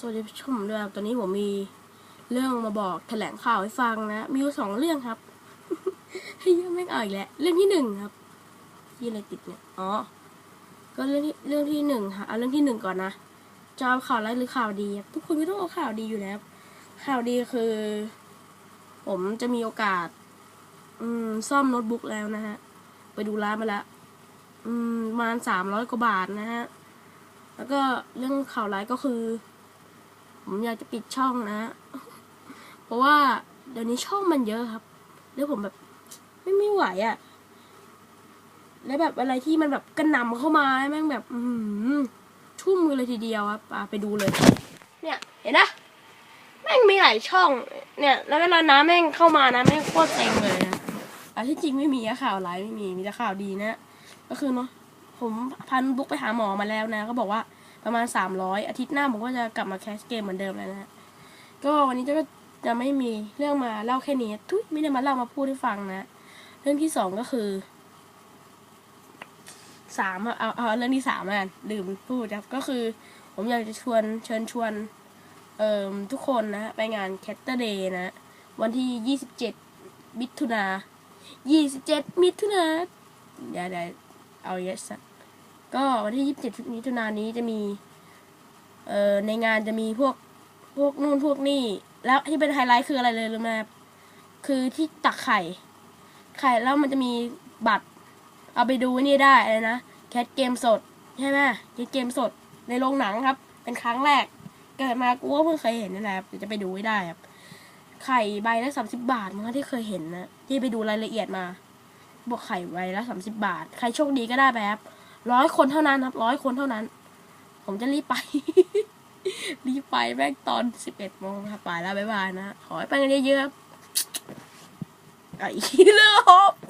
สวัสดีผู้ชมด้วยครับตอนนี้ผมมีเรื่องมาบอกแถลงข่าวให้ฟังนะ มีอยู่สองเรื่องครับให้เยอะไม่เอาอีกแล้วเรื่องที่หนึ่งครับที่อะไรติดเนี่ยอ๋อก็เรื่องที่เรื่องที่หนึ่งค่ะเอาเรื่องที่หนึ่งก่อนนะจะเอาข่าวร้ายหรือข่าวดีทุกคนก็ต้องเอาข่าวดีอยู่แล้วข่าวดีคือ ผมจะมีโอกาส อืม ซ่อมโน้ตบุ๊กแล้วนะฮะ ไปดูร้านมาแล้วอืมประมาณสามร้อยกว่าบาทนะฮะแล้วก็เรื่องข่าวร้ายก็คือ ผมอยากจะปิดช่องนะ เพราะว่าเดี๋ยวนี้ช่องมันเยอะครับ แล้วผมแบบไม่ไม่ไหวอะ่ะ แล้วแบบอะไรที่มันแบบกระหน่ำเข้ามาแม่งแบบ อืมทุ่มกันเลยทีเดียวครับอะไปดูเลย เนี่ย เห็นนะแม่งมีหลายช่อง เนี่ย แล้วเวลาน้ำแม่งเข้ามานะแม่งโคตรเต็มเลยนะอะที่จริงไม่มีอะข่าวร้ายไม่มีมีแต่ข่าวดีนะ ก็คือเนาะผมพันบุ๊กไปหาหมอมาแล้วนะ ก็บอกว่า ประมาณสามร้อยอาทิตย์หน้าผมก็จะกลับมาแคสเกมเหมือนเดิมแล้วนะก็วันนี้จะก็จะไม่มีเรื่องมาเล่าแค่นี้ทุยไม่ได้มาเล่ามาพูดให้ฟังนะ เรื่องที่สองก็คือสามเอาเอาเรื่องที่สามอะลืมพูดครับก็คือ ผมอยากจะชวนเชิญชวนเอ่อทุกคนนะ ไปงานแคตเตอร์เดย์นะ วันที่ยี่สิบเจ็ดมิถุนายี่สิบเจ็ดมิถุนาเดี๋ยวเดี๋ยวเอาเยอะสัก ก็วันที่ยี่สิบเจ็ดมิถุนายนนี้จะมีเอ่อในงานจะมีพวกพวกนู่นพวกนี่ แล้วที่เป็นไฮไลท์คืออะไรเลยรู้ไหมครับคือที่ตักไข่ ไข่แล้วมันจะมีบัตร เอาไปดูนี่ได้อะไรนะแคทเกมสดใช่ไหมแคทเกมสดในโรงหนังครับ เป็นครั้งแรก เกิดมากูก็เพิ่งเคยเห็นนี่แหละครับเดี๋ยวจะไปดูให้ได้ครับ ไข่ใบละสามสิบบาทมั้งที่เคยเห็นนะที่ไปดูรายละเอียดมา บอกไข่ใบละสามสิบาท ใครโชคดีก็ได้ไปครับ ร้อยคนเท่านั้นครับร้อยคนเท่านั้น ผมจะรีบไป รีบไปแม่งตอนสิบเอ็ดโมงครับไปแล้วบ๊ายบายนะขอให้ไปกันเยอะๆครับอะอีกเรื่อง